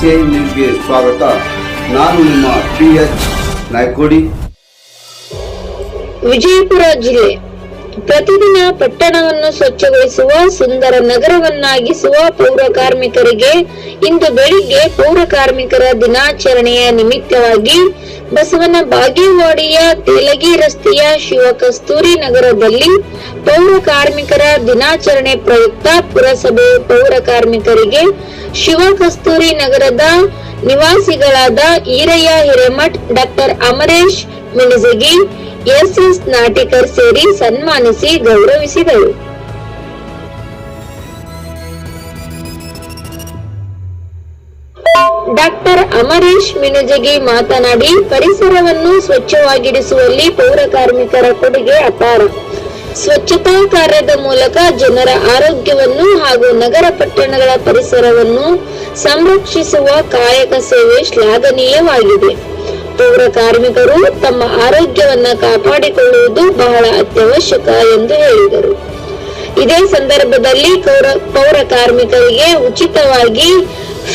DCA ನ್ಯೂಸ್ಗೆ ಸ್ವಾಗತ. ನಾನು ನಿಮ್ಮ ಪಿ ಎಚ್ ನಾಯ್ಕೋಡಿ. ವಿಜಯಪುರ ಜಿಲ್ಲೆ ಪ್ರತಿದಿನ ಪಟ್ಟಣವನ್ನು ಸ್ವಚ್ಛಗೊಳಿಸುವ ಸುಂದರ ನಗರವನ್ನಾಗಿಸುವ ಪೌರ ಕಾರ್ಮಿಕರಿಗೆ ಇಂದು ಬೆಳಿಗ್ಗೆ ಪೌರ ಕಾರ್ಮಿಕರ ದಿನಾಚರಣೆಯ ನಿಮಿತ್ತವಾಗಿ ಬಸವನ ಬಾಗೇವಾಡಿಯ ತೇಲಗಿ ರಸ್ತೆಯ ಶಿವ ಕಸ್ತೂರಿ ನಗರದಲ್ಲಿ ಪೌರ ಕಾರ್ಮಿಕರ ದಿನಾಚರಣೆ ಪ್ರಯುಕ್ತ ಪುರಸಭೆ ಪೌರ ಕಾರ್ಮಿಕರಿಗೆ ಶಿವ ಕಸ್ತೂರಿ ನಗರದ ನಿವಾಸಿಗಳಾದ Irayya Hiremath doctor Amaresh Minajagi S S Natikar ಸೇರಿ ಸನ್ಮಾನಿಸಿ ಗೌರವಿಸಿದರು. ಡಾಕ್ಟರ್ ಅಮರೇಶ್ ಮಿಣಜಗಿ ಮಾತನಾಡಿ, ಪರಿಸರವನ್ನು ಸ್ವಚ್ಛವಾಗಿಡಿಸುವಲ್ಲಿ ಪೌರ ಕಾರ್ಮಿಕರ ಕೊಡುಗೆ ಅಪಾರ. ಸ್ವಚ್ಛತಾ ಕಾರ್ಯದ ಮೂಲಕ ಜನರ ಆರೋಗ್ಯವನ್ನು ಹಾಗೂ ನಗರ ಪಟ್ಟಣಗಳ ಪರಿಸರವನ್ನು ಸಂರಕ್ಷಿಸುವ ಕಾಯಕ ಸೇವೆ ಶ್ಲಾಘನೀಯವಾಗಿದೆ. ಪೌರ ಕಾರ್ಮಿಕರು ತಮ್ಮ ಆರೋಗ್ಯವನ್ನ ಕಾಪಾಡಿಕೊಳ್ಳುವುದು ಬಹಳ ಅತ್ಯವಶ್ಯಕ ಎಂದು ಹೇಳಿದರು. ಇದೇ ಸಂದರ್ಭದಲ್ಲಿ ಕೌರ- ಪೌರ ಕಾರ್ಮಿಕರಿಗೆ ಉಚಿತವಾಗಿ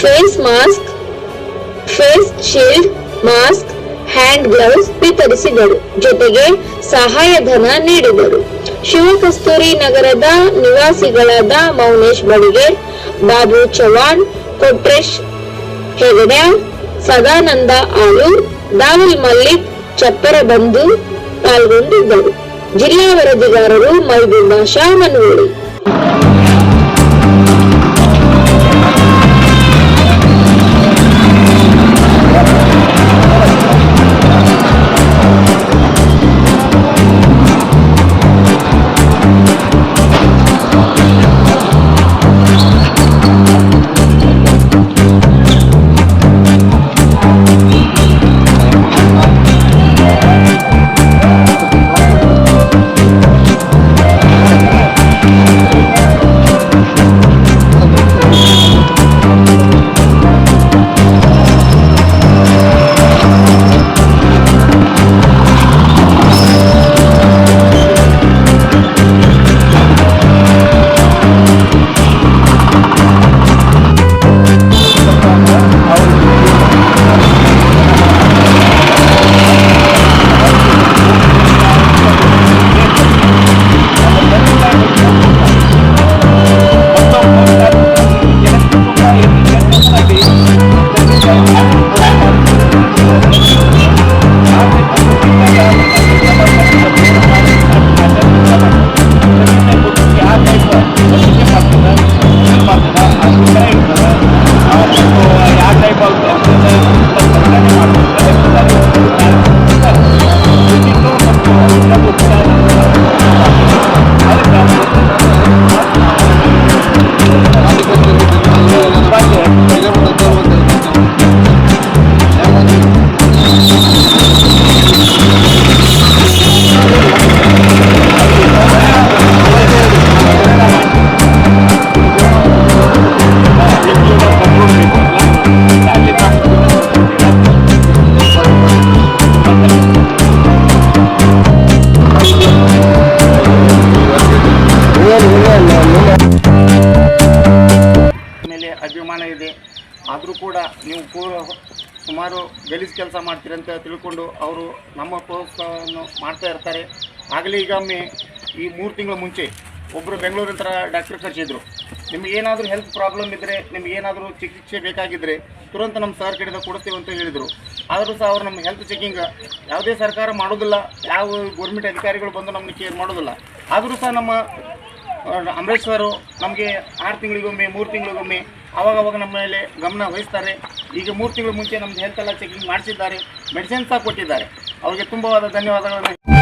face mask, face shield, mask, hand gloves ವಿತರಿಸಿದರು. ಜೊತೆಗೆ ಸಹಾಯಧನ ನೀಡಿದರು. ಶಿವಕಸ್ತೂರಿ ನಗರದ ನಿವಾಸಿಗಳಾದ ಮೌನೇಶ್ ಬಡಿಗೆ ಬಾಬು ಚವಾಣ್ ಕೊಟ್ರೇಶ್ ಹೆಗಡೆ, ಸದಾನಂದ ಆಲೂರ್ ದಾವಲ್ ಮಲ್ಲಿಕ್ ಚಪ್ಪರ ಬಂಧು ಪಾಲ್ಗೊಂಡಿದ್ದರು. ಜಿಲ್ಲಾ ವರದಿಗಾರರು ಮೈಬೂಬಾ ಶಾ ಕೂಡ ನೀವು ಪೂರ ಸುಮಾರು ಗಲೀಜು ಕೆಲಸ ಮಾಡ್ತೀರಂತ ತಿಳ್ಕೊಂಡು ಅವರು ನಮ್ಮ ಪ್ರೋತ್ಸಾಹವನ್ನು ಮಾಡ್ತಾ ಇರ್ತಾರೆ. ಆಗಲೇ ಈಗ ಒಮ್ಮೆ ಈ ಮೂರು ತಿಂಗಳ ಮುಂಚೆ ಒಬ್ಬರು ಬೆಂಗಳೂರಿನ ಥರ ಡಾಕ್ಟರ್ ಕರೆಸಿದ್ರು. ನಿಮ್ಗೆ ಏನಾದರೂ ಹೆಲ್ತ್ ಪ್ರಾಬ್ಲಮ್ ಇದ್ದರೆ ನಿಮ್ಗೆ ಏನಾದರೂ ಚಿಕಿತ್ಸೆ ಬೇಕಾಗಿದ್ದರೆ ತುರಂತ ನಮ್ಮ ಸರ್ ಕಡೆಯಿಂದ ಕೊಡ್ತೀವಿ ಅಂತ ಹೇಳಿದರು. ಆದರೂ ಸಹ ಅವರು ನಮ್ಮ ಹೆಲ್ತ್ ಚೆಕಿಂಗ್ ಯಾವುದೇ ಸರ್ಕಾರ ಮಾಡೋದಿಲ್ಲ. ಯಾವ ಗೌರ್ಮೆಂಟ್ ಅಧಿಕಾರಿಗಳು ಬಂದು ನಮ್ಮನ್ನು ಕೇರ್ ಮಾಡೋದಿಲ್ಲ. ಆದರೂ ಸಹ ನಮ್ಮ ಅಮರೇಶ್ ಸರು ನಮಗೆ ಆರು ತಿಂಗಳಿಗೊಮ್ಮೆ, ಮೂರು ತಿಂಗಳಿಗೊಮ್ಮೆ ಅವಾಗ ನಮ್ಮ ಮೇಲೆ ಗಮನ ವಹಿಸ್ತಾರೆ. ಈಗ ಮೂರು ತಿಂಗಳ ಮುಂಚೆ ನಮ್ಮದು ಹೆಲ್ತ್ ಎಲ್ಲ ಚೆಕಿಂಗ್ ಮಾಡಿಸಿದ್ದಾರೆ. ಮೆಡಿಸಿನ್ಸ್ ಕೊಟ್ಟಿದ್ದಾರೆ. ಅವರಿಗೆ ತುಂಬವಾದ ಧನ್ಯವಾದಗಳನ್ನು